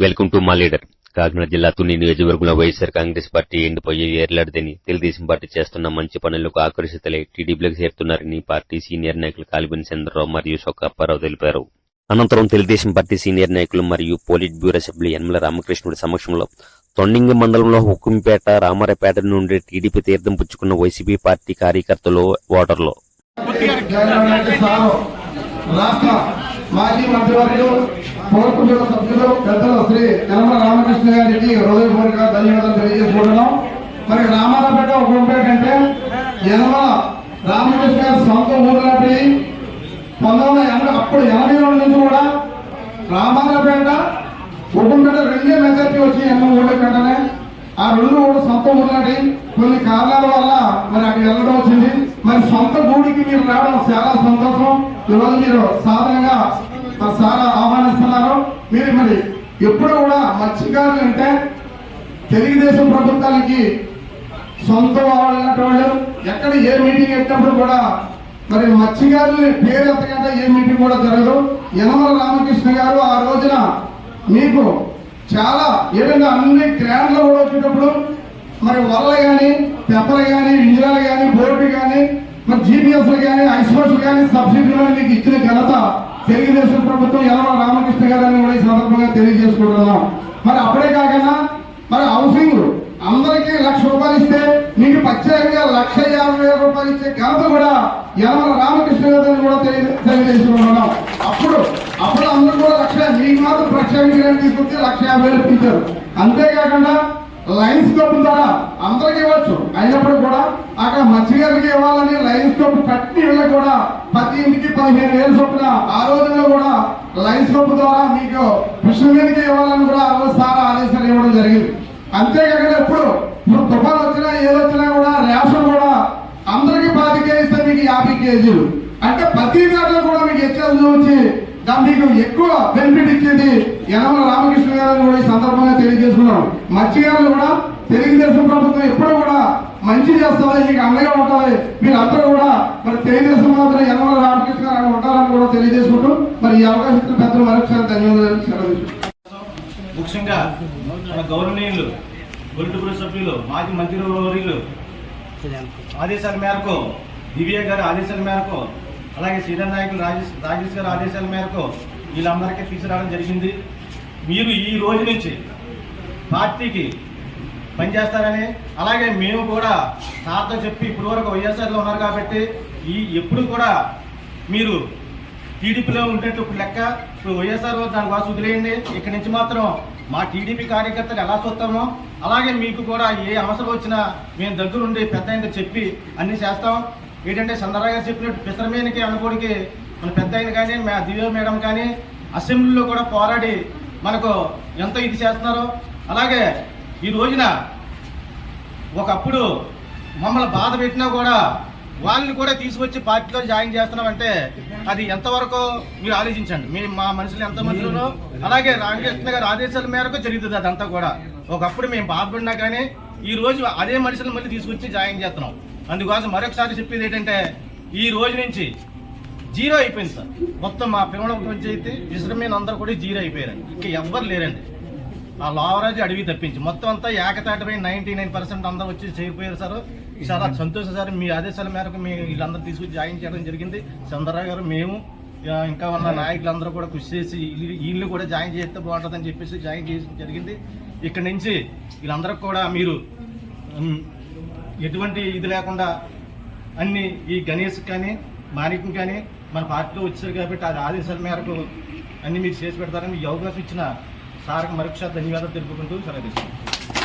Welcome to మా leader Kakinada జిల్లా తుని నియోజకవర్గంలో వైఎస్ఆర్ కాంగ్రెస్ పార్టీ ఎండిపోయి ఏర్లాడదని తెలుగుదేశం పార్టీ చేస్తున్న మంచి పనులకు ఆకర్షితులై టీడీపీలోకి చేరుతున్నారని పార్టీ సీనియర్ నాయకులు కాలిబిని చంద్రరావు మరియు సొక్కప్పారావు తెలిపారు. అనంతరం తెలుగుదేశం పార్టీ సీనియర్ నాయకులు మరియు పోలిట్ బ్యూరో సభ్యులు యనమల రామకృష్ణుడి సమక్షంలో తొండింగి మండలంలో హుకుంపేట రామారపేట నుండి టీడీపీ తీర్థం పుచ్చుకున్న వైసీపీ పార్టీ కార్యకర్తలు ఓటర్లు. రాష్ట్ర మాజీ మంత్రివర్యులు పౌరకుల సభ్యులు పెద్దలు శ్రీ యనమల రామకృష్ణ గారికి హృదయపూర్వక ధన్యవాదాలు తెలియజేసుకుంటున్నాం. మరి రామారాపేట ఒక అంటే యనమల రామకృష్ణ గారి సొంత ఊరు లాంటి పంతొమ్మిది వందల అప్పుడు ఎనభై రెండు నుంచి కూడా రామారాపేట ఉపంపేట రెండే మెజార్టీ వచ్చి ఎనభై ఓట్లు పెట్టనే. ఆ రెండు కూడా సొంత ఊర్లాంటి కొన్ని కారణాల వల్ల మరి అక్కడ వెళ్ళడం వచ్చింది. మరి సొంత గూడికి మీరు రావడం చాలా సంతోషం. ఈరోజు మీరు సాధారణంగా మరి చాలా ఆహ్వానిస్తున్నారు మీరు మరి ఎప్పుడు కూడా మత్స్యకారులు అంటే తెలుగుదేశం ప్రభుత్వానికి సొంతం వాళ్ళటువంటి వాళ్ళు. ఎక్కడ ఏ మీటింగ్ ఎట్టినప్పుడు కూడా మరి మత్స్యకారులు పేరు ఎత్తకంటే ఏ మీటింగ్ కూడా జరగదు. యనమల రామకృష్ణ గారు ఆ రోజున మీకు చాలా ఏదైనా అన్ని గ్రాండ్లో కూడా వచ్చేటప్పుడు మరి వల్ల కానీ పెప్పలు కానీ ఇంజనాలు కానీ బోర్డు కానీ మరి జీపీఎస్లు కానీ ఐస్పోర్ట్స్ కానీ సబ్సిడీలు మీకు ఇచ్చిన ఘనత తెలుగుదేశం ప్రభుత్వం యనమల రామకృష్ణ గారని కూడా ఈ సందర్భంగా తెలియజేసుకుంటున్నాం. మరి అప్పుడే కాకుండా మరి హౌసింగ్ అందరికీ లక్ష రూపాయలు ఇస్తే మీకు ప్రత్యేకంగా లక్ష యాభై వేల రూపాయలు ఇచ్చే ఘనత కూడా యనమల రామకృష్ణ గారిని కూడా తెలియ తెలియజేసుకుంటున్నాం. అప్పుడు అప్పుడు అందరూ కూడా లక్ష మీకు మాత్రం ప్రత్యేకంగా తీసుకొచ్చి లక్ష యాభై వేలు ఇచ్చారు. అంతేకాకుండా లైన్స్ కప్ ద్వారా అందరికి ఇవ్వచ్చు. అయినప్పుడు కూడా అక్కడ గారికి ఇవ్వాలని లైన్స్ కప్ కట్టి ఇళ్ళకి కూడా ప్రతి ఇంటికి పదిహేను వేలు చొప్పున ఆ రోజుల్లో కూడా లైన్స్ పంపు ద్వారా మీకు కృష్ణవేదికి ఇవ్వాలని కూడా ఆ రోజు సార్ ఆదేశాలు ఇవ్వడం జరిగింది. అంతేకాక ఎప్పుడు ఇప్పుడు తుఫాన్ వచ్చినా ఏదొచ్చినా కూడా రేషన్ కూడా అందరికి పది కేజీస్తే మీకు యాభై కేజీలు. అంటే ప్రతి దాంట్లో కూడా మీకు హెచ్ఎల్ వచ్చి దా- మీకు ఎక్కువ బెనిఫిట్ ఇచ్చేది యనమల రామకృష్ణ గారు కూడా ఈ సందర్భంగా తెలియజేసుకున్నాం మత్స్యకారులు కూడా తెలుగుదేశం ప్రభుత్వం ఎప్పుడు కూడా మంచి చేస్తామని మీకు అండగా ఉంటుంది మీరందరూ కూడా మరి తెలుగుదేశం మాత్రం ఎవరు రామకృష్ణ గారు ఉంటారని కూడా తెలియజేసుకుంటూ మరి ఈ అవకాశం ఇచ్చిన పెద్దలు మరొకసారి ధన్యవాదాలు సెలవు ముఖ్యంగా మన గౌరవనీయులు పొలిటికల్ సభ్యులు మాజీ మంత్రివర్యులు ఆదేశాల మేరకు దివ్య గారి ఆదేశాల మేరకు అలాగే శ్రీధర్ నాయకులు రాజేష్ రాజేష్ గారి ఆదేశాల మేరకు వీళ్ళందరికీ తీసుకురావడం జరిగింది. మీరు ఈ రోజు నుంచి పార్టీకి పనిచేస్తారని. అలాగే మేము కూడా సార్తో చెప్పి ఇప్పుడు వరకు వైఎస్ఆర్లో ఉన్నారు కాబట్టి ఈ ఎప్పుడు కూడా మీరు టీడీపీలో ఉండేట్టు ఇప్పుడు లెక్క ఇప్పుడు వైఎస్ఆర్ దాని కోసం వదిలేయండి. ఇక్కడి నుంచి మాత్రం మా టీడీపీ కార్యకర్తలు ఎలా చూస్తామో అలాగే మీకు కూడా ఏ అవసరం వచ్చినా మేము దగ్గరుండి పెద్ద ఆయనతో చెప్పి అన్నీ చేస్తాం. ఏంటంటే చంద్రరావు గారు చెప్పినట్టు పిసరమేనికి అనుకోడికి మన పెద్ద ఆయన కానీ మా దివ్య మేడం కానీ అసెంబ్లీలో కూడా పోరాడి మనకు ఎంతో ఇది చేస్తున్నారు. అలాగే ఈ రోజున ఒకప్పుడు మమ్మల్ని బాధ పెట్టినా కూడా వాళ్ళని కూడా తీసుకొచ్చి పార్టీలో జాయిన్ చేస్తున్నామంటే అది ఎంతవరకు మీరు ఆలోచించండి. మీ మా మనుషులు ఎంత మనుషులు? అలాగే రామకృష్ణ గారి ఆదేశాల మేరకు జరుగుతుంది అదంతా కూడా. ఒకప్పుడు మేము బాధపడినా కానీ ఈ రోజు అదే మనుషులు మళ్ళీ తీసుకొచ్చి జాయిన్ చేస్తున్నాం. అందుకోసం మరొకసారి చెప్పేది ఏంటంటే ఈ రోజు నుంచి జీరో అయిపోయింది సార్. మొత్తం మా పిల్లల పంచాయతీ విశ్రమీన అందరూ కూడా జీరో అయిపోయారు ఇంకా ఎవ్వరు లేరండి. ఆ లోవరాజు అడవి తప్పించి. మొత్తం అంతా ఏకతాటిపై నైన్టీ నైన్ పర్సెంట్ అందరూ వచ్చి చేరిపోయారు సార్. చాలా సంతోషం సార్ మీ ఆదేశాల మేరకు మీ వీళ్ళందరూ తీసుకొచ్చి జాయిన్ చేయడం జరిగింది. చంద్రరావు గారు మేము ఇంకా ఉన్న నాయకులందరూ కూడా కృషి చేసి వీళ్ళు- కూడా జాయిన్ చేస్తే బాగుంటుందని చెప్పేసి జాయిన్ చేయడం జరిగింది. ఇక్కడ నుంచి వీళ్ళందరికి కూడా మీరు ఎటువంటి ఇది లేకుండా అన్ని ఈ గణేష్ కానీ మాణిక్యం కానీ మన పార్టీలో వచ్చారు కాబట్టి అది ఆదేశాల మేరకు అన్ని మీరు చేసి పెడతారని ఈ అవకాశం ఇచ్చిన సార్కి మరొకసారి ధన్యవాదాలు తెలుపుకుంటూ సెలవు తీసుకుంటాం